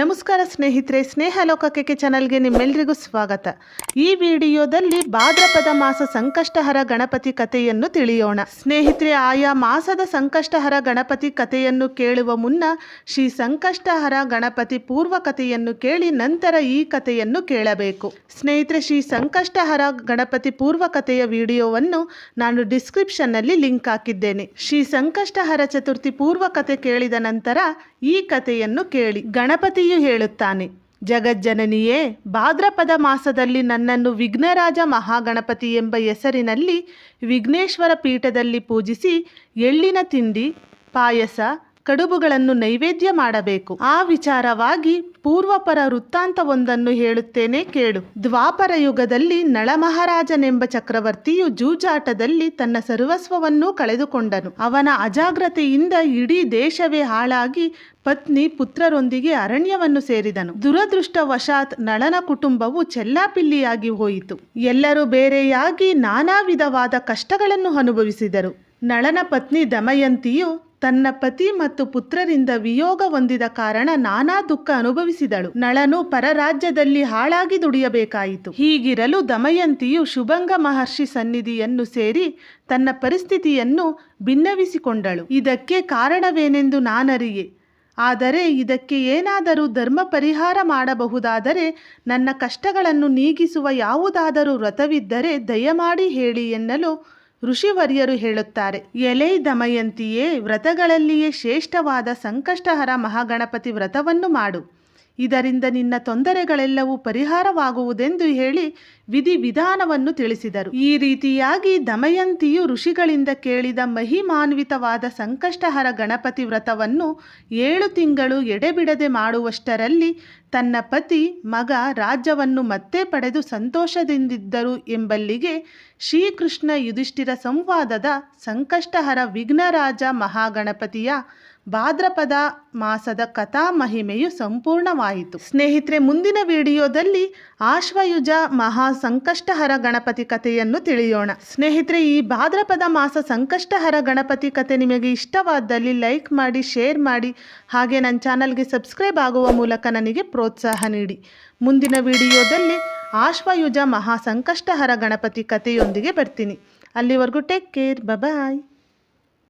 ನಮಸ್ಕಾರ ಸ್ನೇಹಿತರೆ ಸ್ನೇಹ ಲೋಕಕ್ಕೆ ಚಾನಲ್ಗೆ ನಿಮ್ಮೆಲ್ಲರಿಗೂ ಸ್ವಾಗತ. ಈ ವಿಡಿಯೋದಲ್ಲಿ ಭಾದ್ರಪದ ಮಾಸ ಸಂಕಷ್ಟಹರ ಗಣಪತಿ ಕಥೆಯನ್ನು ತಿಳಿಯೋಣ. ಸ್ನೇಹಿತರೆ, ಆಯಾ ಮಾಸದ ಸಂಕಷ್ಟಹರ ಗಣಪತಿ ಕಥೆಯನ್ನು ಕೇಳುವ ಮುನ್ನ ಶ್ರೀ ಸಂಕಷ್ಟಹರ ಗಣಪತಿ ಪೂರ್ವ ಕಥೆಯನ್ನು ಕೇಳಿ ನಂತರ ಈ ಕಥೆಯನ್ನು ಕೇಳಬೇಕು. ಸ್ನೇಹಿತರೆ, ಶ್ರೀ ಸಂಕಷ್ಟಹರ ಗಣಪತಿ ಪೂರ್ವ ಕಥೆಯ ವಿಡಿಯೋವನ್ನು ನಾನು ಡಿಸ್ಕ್ರಿಪ್ಷನ್ನಲ್ಲಿ ಲಿಂಕ್ ಹಾಕಿದ್ದೇನೆ. ಶ್ರೀ ಸಂಕಷ್ಟಹರ ಚತುರ್ಥಿ ಪೂರ್ವ ಕಥೆ ಕೇಳಿದ ನಂತರ ಈ ಕಥೆಯನ್ನು ಕೇಳಿ. ಗಣಪತಿಯು ಹೇಳುತ್ತಾನೆ, ಜಗಜ್ಜನನಿಯೇ, ಭಾದ್ರಪದ ಮಾಸದಲ್ಲಿ ನನ್ನನ್ನು ವಿಘ್ನರಾಜ ಮಹಾಗಣಪತಿ ಎಂಬ ಹೆಸರಿನಲ್ಲಿ ವಿಘ್ನೇಶ್ವರ ಪೀಠದಲ್ಲಿ ಪೂಜಿಸಿ ಎಳ್ಳಿನ ತಿಂಡಿ, ಪಾಯಸ ಕಡುಬುಗಳನ್ನು ನೈವೇದ್ಯ ಮಾಡಬೇಕು. ಆ ವಿಚಾರವಾಗಿ ಪೂರ್ವಪರ ವೃತ್ತಾಂತವೊಂದನ್ನು ಹೇಳುತ್ತೇನೆ ಕೇಳು. ದ್ವಾಪರ ಯುಗದಲ್ಲಿ ನಳಮಹಾರಾಜನೆಂಬ ಚಕ್ರವರ್ತಿಯು ಜೂಜಾಟದಲ್ಲಿ ತನ್ನ ಸರ್ವಸ್ವವನ್ನೂ ಕಳೆದುಕೊಂಡನು. ಅವನ ಅಜಾಗ್ರತೆಯಿಂದ ಇಡೀ ದೇಶವೇ ಹಾಳಾಗಿ ಪತ್ನಿ ಪುತ್ರರೊಂದಿಗೆ ಅರಣ್ಯವನ್ನು ಸೇರಿದನು. ದುರದೃಷ್ಟವಶಾತ್ ನಳನ ಕುಟುಂಬವು ಚೆಲ್ಲಾಪಿಲ್ಲಿಯಾಗಿ ಹೋಯಿತು. ಎಲ್ಲರೂ ಬೇರೆಯಾಗಿ ನಾನಾ ವಿಧವಾದ ಕಷ್ಟಗಳನ್ನು ಅನುಭವಿಸಿದರು. ನಳನ ಪತ್ನಿ ದಮಯಂತಿಯು ತನ್ನ ಪತಿ ಮತ್ತು ಪುತ್ರರಿಂದ ವಿಯೋಗ ಹೊಂದಿದ ಕಾರಣ ನಾನಾ ದುಃಖ ಅನುಭವಿಸಿದಳು. ನಳನು ಪರರಾಜ್ಯದಲ್ಲಿ ಹಾಳಾಗಿ ದುಡಿಯಬೇಕಾಯಿತು. ಹೀಗಿರಲು ದಮಯಂತಿಯು ಶುಭಂಗ ಮಹರ್ಷಿ ಸನ್ನಿಧಿಯನ್ನು ಸೇರಿ ತನ್ನ ಪರಿಸ್ಥಿತಿಯನ್ನು ಭಿನ್ನವಿಸಿಕೊಂಡಳು. ಇದಕ್ಕೆ ಕಾರಣವೇನೆಂದು ನಾನರಿಯೆ. ಆದರೆ ಇದಕ್ಕೆ ಏನಾದರೂ ಧರ್ಮ ಪರಿಹಾರ ಮಾಡಬಹುದಾದರೆ ನನ್ನ ಕಷ್ಟಗಳನ್ನು ನೀಗಿಸುವ ಯಾವುದಾದರೂ ವ್ರತವಿದ್ದರೆ ದಯಮಾಡಿ ಹೇಳಿ ಎನ್ನಲು ಋಷಿವರ್ಯರು ಹೇಳುತ್ತಾರೆ ಎಲೆ ದಮಯಂತಿಯೇ ವ್ರತಗಳಲ್ಲಿಯೇ ಶ್ರೇಷ್ಠವಾದ ಸಂಕಷ್ಟಹರ ಮಹಾಗಣಪತಿ ವ್ರತವನ್ನು ಮಾಡು. ಇದರಿಂದ ನಿನ್ನ ತೊಂದರೆಗಳೆಲ್ಲವೂ ಪರಿಹಾರವಾಗುವುದೆಂದು ಹೇಳಿ ವಿಧಿ ವಿಧಾನವನ್ನು ತಿಳಿಸಿದರು. ಈ ರೀತಿಯಾಗಿ ದಮಯಂತಿಯು ಋಷಿಗಳಿಂದ ಕೇಳಿದ ಮಹಿಮಾನ್ವಿತವಾದ ಸಂಕಷ್ಟಹರ ಗಣಪತಿ ವ್ರತವನ್ನು ಏಳು ತಿಂಗಳು ಎಡೆಬಿಡದೆ ಮಾಡುವಷ್ಟರಲ್ಲಿ ತನ್ನ ಪತಿ, ಮಗ ರಾಜ್ಯವನ್ನು ಮತ್ತೆ ಪಡೆದು ಸಂತೋಷದಿಂದಿದ್ದರು ಎಂಬಲ್ಲಿಗೆ ಶ್ರೀಕೃಷ್ಣ ಯುಧಿಷ್ಠಿರ ಸಂವಾದದ ಸಂಕಷ್ಟಹರ ವಿಘ್ನರಾಜ ಮಹಾಗಣಪತಿಯ ಭಾದ್ರಪದ ಮಾಸದ ಕಥಾ ಮಹಿಮೆಯು ಸಂಪೂರ್ಣವಾಯಿತು. ಸ್ನೇಹಿತರೆ, ಮುಂದಿನ ವಿಡಿಯೋದಲ್ಲಿ ಆಶ್ವಯುಜ ಮಹಾ ಸಂಕಷ್ಟಹರ ಗಣಪತಿ ಕಥೆಯನ್ನು ತಿಳಿಯೋಣ. ಸ್ನೇಹಿತರೆ, ಈ ಭಾದ್ರಪದ ಮಾಸ ಸಂಕಷ್ಟಹರ ಗಣಪತಿ ಕಥೆ ನಿಮಗೆ ಇಷ್ಟವಾದಲ್ಲಿ ಲೈಕ್ ಮಾಡಿ, ಶೇರ್ ಮಾಡಿ, ಹಾಗೆ ನನ್ನ ಚಾನಲ್ಗೆ ಸಬ್ಸ್ಕ್ರೈಬ್ ಆಗುವ ಮೂಲಕ ನನಗೆ ಪ್ರೋತ್ಸಾಹ ನೀಡಿ. ಮುಂದಿನ ವಿಡಿಯೋದಲ್ಲಿ ಆಶ್ವಯುಜ ಮಹಾ ಸಂಕಷ್ಟಹರ ಗಣಪತಿ ಕಥೆಯೊಂದಿಗೆ ಬರ್ತೀನಿ. ಅಲ್ಲಿವರೆಗೂ ಟೇಕ್ ಕೇರ್ ಬಾಯ್